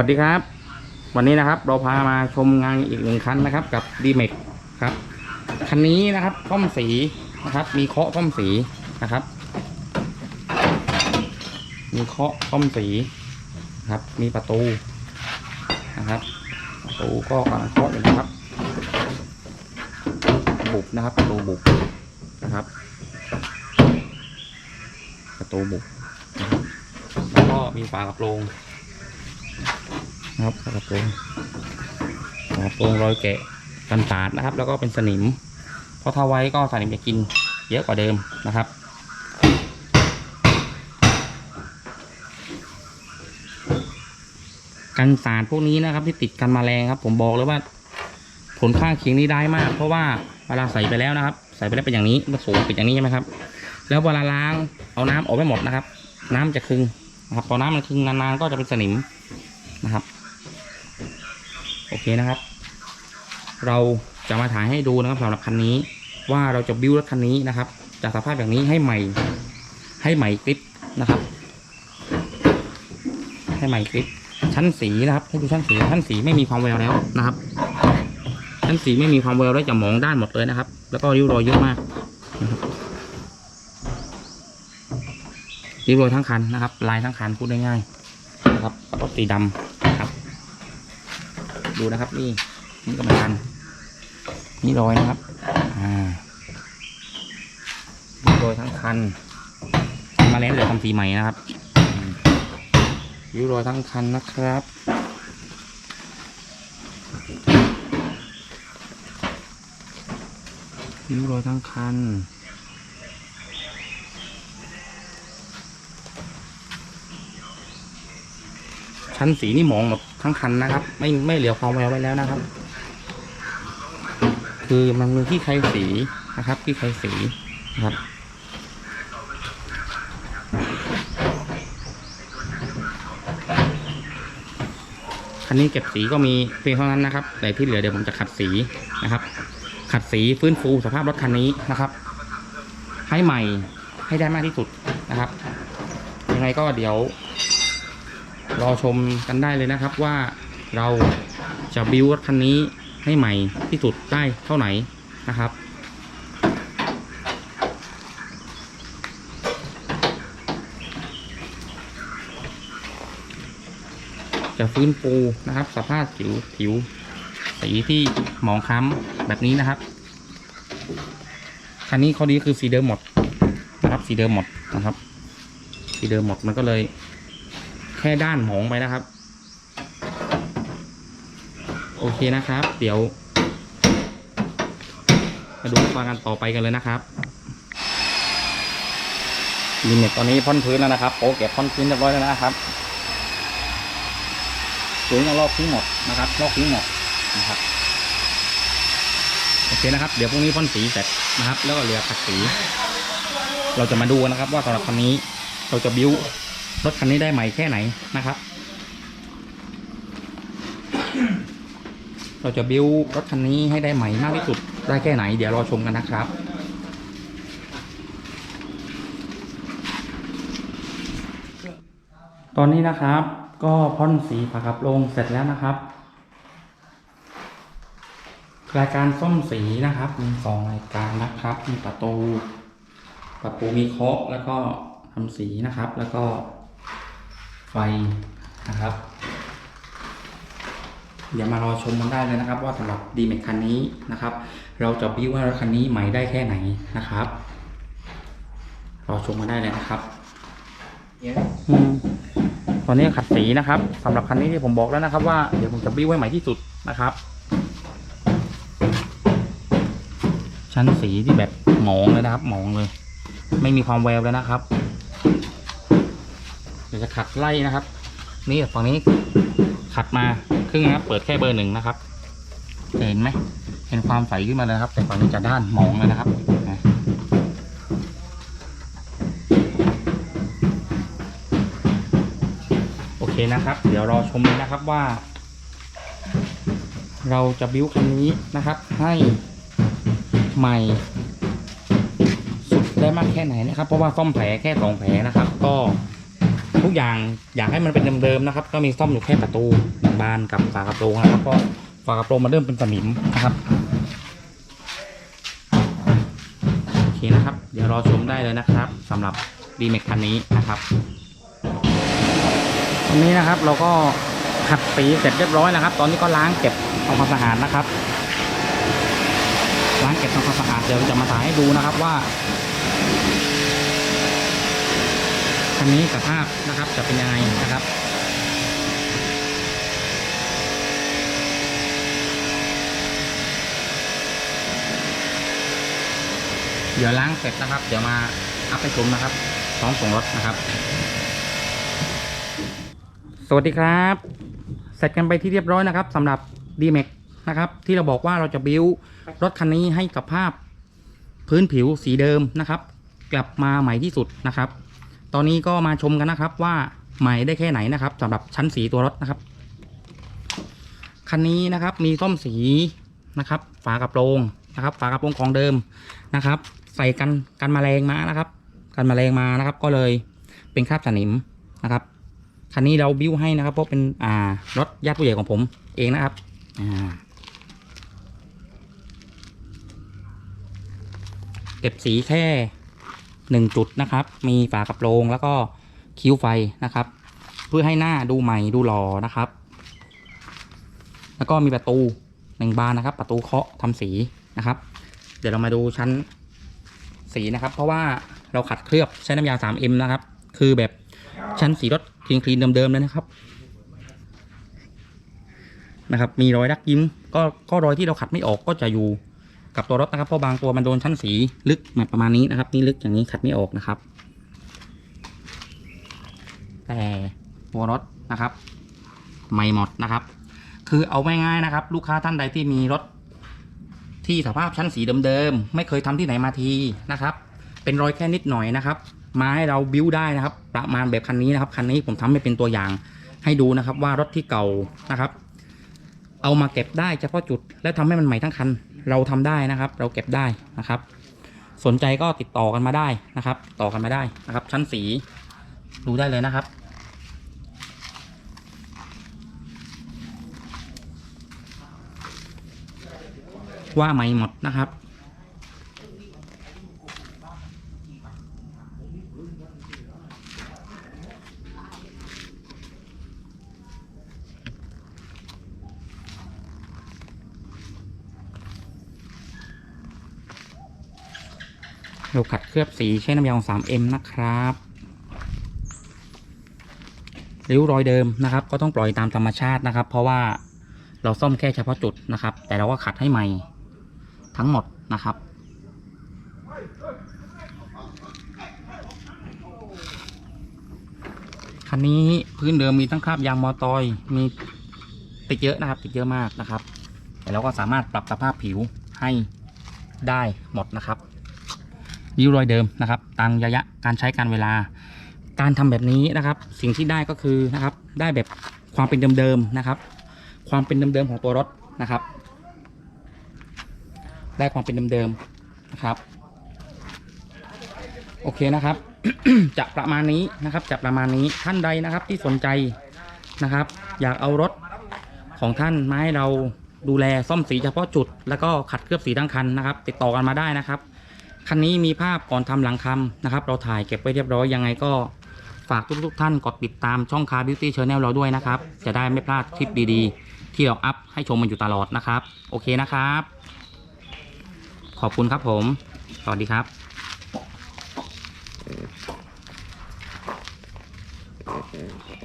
วัสดีครับ วันนี้นะครับเราพามาชมงานอีกหนึ่งคันนะครับ กับดีเมกครับคันนี้นะครับซ่อมสีนะครับ มีเคาะซ่อมสีนะครับ มีเคาะซ่อมสีนะครับ มีประตูนะครับประตูก็กำลังเคาะอยู่นะครับ บุบนะครับ ประตูบุบนะครับ ประตูบุบแล้วก็มีฝากระโปรง นะครับฝากระโปรงฝากระโปรงรอยแกะกันสาดนะครับ แล้วก็เป็นสนิม เพราะถ้าไว้ก็สนิมจะกินเยอะกว่าเดิมนะครับกันสารพวกนี้นะครับ ที่ติดกันแมลงครับ ผมบอกเลยว่า ผลข้างเคียงนี้ได้มาก เพราะว่าเวลาใส่ไปแล้วนะครับ ใส่ไปแล้วเป็นอย่างนี้มันสูงเป็นอย่างนี้ใช่ไหมครับ แล้วเวลาล้างเอาน้ำออกไม่หมดนะครับ น้ำจะคึงนะครับพอน้ำมันคึงนานๆก็จะเป็นสนิมนะครับ โอเคนะครับ เราจะมาถ่ายให้ดูนะครับสำหรับคันนี้ ว่าเราจะบิวรถคันนี้นะครับ จากสภาพแบบนี้ให้ใหม่ ให้ใหม่กริปนะครับ ให้ใหม่กริปชั้นสีนะครับให้ดูชั้นสีชั้นสีไม่มีความแววแล้วนะครับ ชั้นสีไม่มีความแววแล้วจะมองด้านหมดเลยนะครับ แล้วก็ริ้วรอยเยอะมากนะครับริ้วรอยทั้งคันนะครับ ลายทั้งคันพูดได้ง่ายๆนะครับรถสีดำครับ ดูนะครับ นี่นี่ก็เหมือนกันนี่รอยนะครับอ่าริ้วรอยทั้งคัน มาแล้วเดี๋ยวทำสีใหม่นะครับริ้วรอยทั้งคันนะครับ ริ้วรอยทั้งคัน ชั้นสีนี่มองหมด ทั้งคันนะครับ ไม่ไม่เหลือความแววไว้แล้วนะครับ คือมันมีที่ใครสีนะครับที่ใครสีนะครับคันนี้เก็บสีก็มีเพียงเท่านั้นนะครับ แต่ที่เหลือเดี๋ยวผมจะขัดสีนะครับ ขัดสีฟื้นฟูสภาพรถคันนี้นะครับ ให้ใหม่ให้ได้มากที่สุดนะครับยังไงก็เดี๋ยว รอชมกันได้เลยนะครับว่าเราจะบิวรถคันนี้ให้ใหม่ที่สุดได้เท่าไหร่นะครับจะฟื้นฟูนะครับ สภาพผิวผิวสีที่หมองคล้ำแบบนี้นะครับ คันนี้ข้อดีคือสีเดิมหมดนะครับสีเดิมหมดนะครับ สีเดิมหมดมันก็เลย แค่ด้านหมองไปนะครับ โอเคนะครับ เดี๋ยวมาดูขั้นตอนกันต่อไปกันเลยนะครับลิมิตตอนนี้พ่นพื้นแล้วนะครับโอเก็บพ่นพื้นเรียบร้อยแล้วนะครับพื้นก็ลอกทิ้งหมดนะครับลอกทิ้งหมดนะครับโอเคนะครับ เดี๋ยวพรุ่งนี้พ่นสีเสร็จนะครับ แล้วก็เหลือขัดสี เราจะมาดูนะครับ ว่าสำหรับคันนี้เราจะบิ้ว รถคันนี้ได้ใหม่แค่ไหนนะครับ เราจะบิวรถคันนี้ให้ได้ใหม่มากที่สุดได้แค่ไหน เดี๋ยวรอชมกันนะครับตอนนี้นะครับก็พ่นสีฝากับโลงเสร็จแล้วนะครับ รายการซ่อมสีนะครับมีสองรายการนะครับ มีประตู ประตูมีเคาะแล้วก็ทำสีนะครับแล้วก็ ไฟนะครับ เดี๋ยวมารอชมกันได้เลยนะครับ ว่าสำหรับดีเมคคันนี้นะครับ เราจะบิ้วว่ารถคันนี้ใหม่ได้แค่ไหนนะครับ รอชมกันได้เลยนะครับอืมตอนนี้ขัดสีนะครับสำหรับคันนี้ที่ผมบอกแล้วนะครับ ว่าเดี๋ยวผมจะบิ้วให้ใหม่ที่สุดนะครับ ชั้นสีที่แบบหมองเลยนะครับ หมองเลย ไม่มีความแววเลยนะครับเดี๋ ยวจะขัดไล่นะครับ นี่ฝั่งนี้ขัดมาครึ่งนะครับ เปิดแค่เบอร์หนึ่งนะครับ เห็นไหมเห็นความใสขึ้นมาเลยครับ แต่ฝั่งนี้จะด้านหมองเลยนะครับโอเคนะครับ เดี๋ยวรอชมเลยนะครับว่า เราจะบิ้วคันนี้นะครับ ให้ใหม่สุดได้มากแค่ไหนนะครับ เพราะว่าซ่อมแผลแค่สองแผลนะครับ ก็ ทุกอย่างอยากให้มันเป็นเดิมๆนะครับ ก็มีซ่อมอยู่แค่ประตูหนึ่งบานกับฝากระโปรงนะครับก็ฝากระโปรงมันเริ่มเป็นสนิมนะครับโอเคนะครับ เดี๋ยวรอชมได้เลยนะครับสำหรับดีเมกคันนี้นะครับวันนี้นะครับเราก็ขัดสีเสร็จเรียบร้อยแล้วครับ ตอนนี้ก็ล้างเก็บทำความสะอาดนะครับล้างเก็บทำความสะอาดเดี๋ยวจะมาถ่ายให้ดูนะครับว่า คันนี้สภาพนะครับจะเป็นยังไงนะครับเดี๋ยวล้างเสร็จนะครับ เดี๋ยวมาอัพไปชมนะครับพร้อมส่งรถนะครับ สวัสดีครับ เสร็จกันไปที่เรียบร้อยนะครับสำหรับ d m a x นะครับ ที่เราบอกว่าเราจะบิวรถคันนี้ให้กับภาพพื้นผิวสีเดิมนะครับ กลับมาใหม่ที่สุดนะครับ ตอนนี้ก็มาชมกันนะครับว่าใหม่ได้แค่ไหนนะครับสำหรับชั้นสีตัวรถนะครับคันนี้นะครับมีส้มสีนะครับ ฝากระโปรงนะครับ ฝากระโปรงของเดิมนะครับ ใส่กันกันมแมลงมานะครับ กันมแมลงมานะครับ ก็เลยเป็นคราบสนิมนะครับคันนี้เราบิ้วให้นะครับเพราะเป็นอ่ารถญาติผู้ใหญ่ของผมเองนะครับอ่าเก็บสีแค่ หนึ่งจุดนะครับ มีฝากระโปรงแล้วก็คิ้วไฟนะครับ เพื่อให้หน้าดูใหม่ดูหล่อนะครับ แล้วก็มีประตูหนึ่งบานนะครับ ประตูเคาะทำสีนะครับ เดี๋ยวเรามาดูชั้นสีนะครับ เพราะว่าเราขัดเคลือบใช้น้ำยา 3M นะครับ คือแบบชั้นสีรถคลีนคลีนเดิมๆเลยนะครับนะครับ มีรอยดักยิ้มก็ก็รอยที่เราขัดไม่ออกก็จะอยู่ กับตัวรถนะครับเพราะบางตัวมันโดนชั้นสีลึกแบบประมาณนี้นะครับ นี่ลึกอย่างนี้ขัดไม่ออกนะครับ แต่ตัวรถนะครับใหม่หมดนะครับ คือเอาง่ายๆนะครับ ลูกค้าท่านใดที่มีรถที่สภาพชั้นสีเดิมๆไม่เคยทำที่ไหนมาทีนะครับ เป็นรอยแค่นิดหน่อยนะครับมาให้เราบิ้วได้นะครับ ประมาณแบบคันนี้นะครับคันนี้ผมทำให้เป็นตัวอย่างให้ดูนะครับว่ารถที่เก่านะครับ เอามาเก็บได้เฉพาะจุด แล้วทำให้มันใหม่ทั้งคัน เราทำได้นะครับ เราเก็บได้นะครับ สนใจก็ติดต่อกันมาได้นะครับ ต่อกันมาได้นะครับ ชั้นสีดูได้เลยนะครับ ว่าไม่หมดนะครับ เราขัดเคลือบสีใช้น้ำยาของ 3M นะครับริ้วรอยเดิมนะครับ ก็ต้องปล่อยตามธรรมชาตินะครับ เพราะว่าเราซ่อมแค่เฉพาะจุดนะครับ แต่เราก็ขัดให้ใหม่ทั้งหมดนะครับ คันนี้พื้นเดิมมีทั้งคราบยางมอตอยมีติดเยอะนะครับ ติดเยอะมากนะครับ แต่เราก็สามารถปรับสภาพผิวให้ได้หมดนะครับ ริ้วรอยเดิมนะครับ ตามระยะการใช้การเวลา การทำแบบนี้นะครับ สิ่งที่ได้ก็คือนะครับ ได้แบบความเป็นเดิมๆนะครับ ความเป็นเดิมๆของตัวรถนะครับ ได้ความเป็นเดิมๆนะครับ โอเคนะครับ จะประมาณนี้นะครับ จะประมาณนี้ท่านใดนะครับที่สนใจนะครับ อยากเอารถของท่านมาให้เราดูแลซ่อมสีเฉพาะจุด แล้วก็ขัดเคลือบสีทั้งคันนะครับ ติดต่อกันมาได้นะครับ คันนี้มีภาพก่อนทำหลังคำนะครับ เราถ่ายเก็บไว้เรียบร้อยยังไงก็ฝากทุกๆท่านกดติดตามช่องคาร์บิวตี้ช n แนลเราด้วยนะครับ จะได้ไม่พลาดคลิปดีๆ ที่เราอัพให้ชมมันอยู่ตลอดนะครับ โอเคนะครับ ขอบคุณครับผม สวัสดีครับ